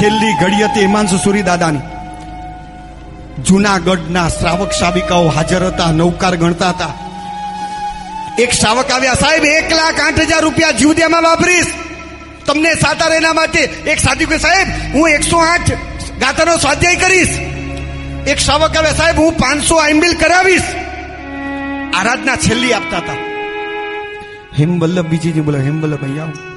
છેલ્લી ઘડી હતી હિમાંશુ સુરી દાદાની જુનાગઢના શ્રાવક શ્રાવિકાઓ હાજર હતા, નૌકાર ગણતા હતા. એક શ્રાવક આવ્યા, સાહેબ, એક લાખ આઠ હજાર રૂપિયા જીવદ્યામાં વાપરીશ. તમને સાતાર એના માટે એક સાધુ કે સાહેબ, હું એકસો આઠ ગાતાનો સ્વાધ્યાય કરીશ. એક શ્રાવક આવ્યા, સાહેબ, હું પાંચસો આઈમ્બિલ કરાવીશ. આરાધના છેલ્લી આપતા હતા. હિમવલ્લભ બીજીજી બોલો, હિમવલ્લભ, અહીંયા.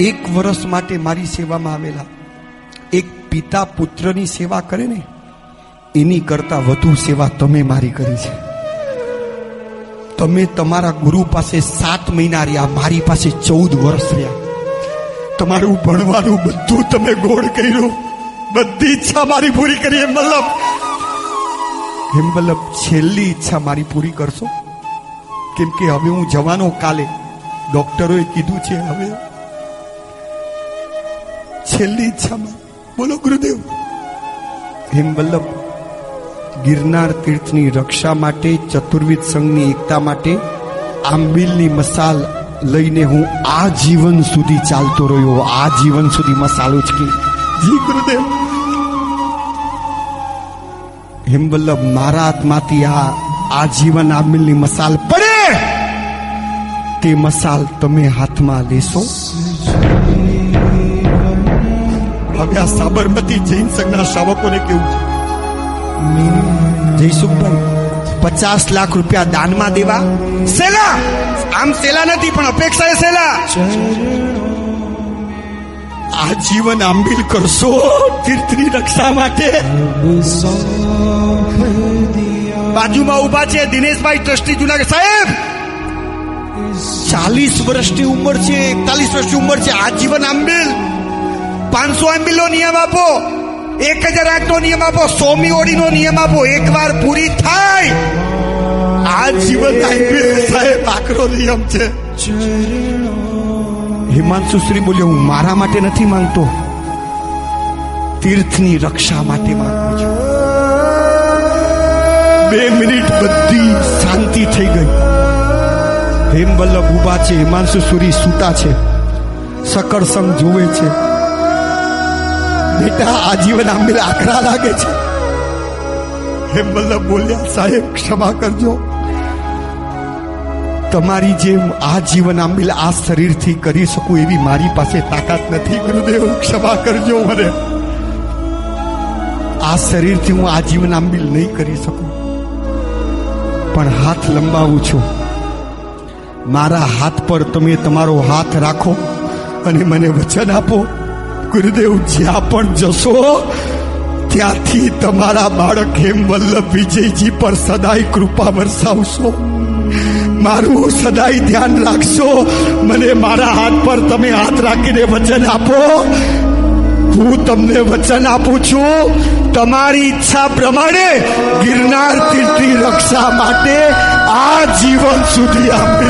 એક વર્ષ માટે મારી સેવામાં આવેલા એક પિતા પુત્રની સેવા કરે ને, એની કરતા વધુ સેવા તમે મારી કરી છે. તમે તમારા ગુરુ પાસે સાત મહિના રહ્યા, મારી પાસે ચૌદ વર્ષ રહ્યા. તમારું ભણવાનું બધું તમે ગોળ કર્યું. બધી ઈચ્છા મારી પૂરી કરી હિમવલ્લભ મતલબ છેલ્લી ઈચ્છા મારી પૂરી કરશો? કેમ કે હવે હું જવાનો કાલે. ડોક્ટરોએ કીધું છે, હવે છેલ્લી ઈચ્છામાં. બોલો, ગુરુદેવ. હિમવલ્લભ ગિરનાર તીર્થની રક્ષા માટે, ચતુર્વિધ સંઘની એકતા માટે, આંબિલની મસાલ લઈને હું આ જીવન સુધી ચાલતો રહ્યો. આ જીવન સુધી મસાલો છે જી, ગુરુદેવ. હિમવલ્લભ મારા હાથમાંથી આ આ જીવન આંબિલની મસાલ પડે! તે મસાલ તમે હાથમાં લેશો. હવે આ સાબરમતી જૈન સંઘના શાવકોને કેવું છે? જયસુખભાઈ પચાસ લાખ રૂપિયા દાનમાં દેવા? સેલા! આમ સેલા નથી, પણ અપેક્ષા એ સેલા. આ જીવન આંબિલ કરશો તીર્થની રક્ષા માટે. બાજુમાં ઊભા છે દિનેશભાઈ ટ્રસ્ટી જુનાગઢ. સાહેબ! ચાલીસ વર્ષની ઉંમર છે, એકતાલીસ વર્ષની ઉંમર છે. આજીવન આંબિલ. પાંચસો આંબિલ નો નિયમ આપો. એક હજાર આઠ નો નિયમ આપો. સોમી ઓડી નો નિયમ આપો. એક વાર પૂરી થાય. આ જીવન સાહેબ, આકરો નિયમ છે. હિમાંશુ શ્રી બોલ્યો, હું મારા માટે નથી માંગતો. તીર્થની રક્ષા માટે માંગુ છું. બે મિનિટ બધી શાંતિ થઈ ગઈ. હેમવલ્લભ ઊભા છે. હિમાંશુ સુરી સૂતા છે. સકળ સંગ જુએ છે. બેટા, આજીવન આંબેલ આકરા લાગે છે. હેમવલ્લભ બોલ્યા, સાહેબ, ક્ષમા કરજો. તમારી જેમ આ જીવન આંબિલ આ શરીરથી કરી શકું એવી મારી પાસે તાકાત નથી, ગુરુદેવ, ક્ષમા કરજો મને. આ શરીરથી હું આ જીવન આંબિલ નહીં કરી શકું. પણ હાથ લંબાવું છું. મારા હાથ પર તમે તમારો હાથ રાખો અને મને વચન આપો. ગુરુદેવ જ્યાં પણ જશો, ત્યાંથી તમારા બાળક હેમ વલ્લભ વિજયજી પર સદાય કૃપા વરસાવશો. મારું સદાય ધ્યાન રાખશો. મને મારા હાથ પર તમે હાથ રાખીને વચન આપો. હું તમને વચન આપું છું. તમારી ઈચ્છા પ્રમાણે ગિરનાર તીર્થની રક્ષા માટે આ જીવન સુધી આપણે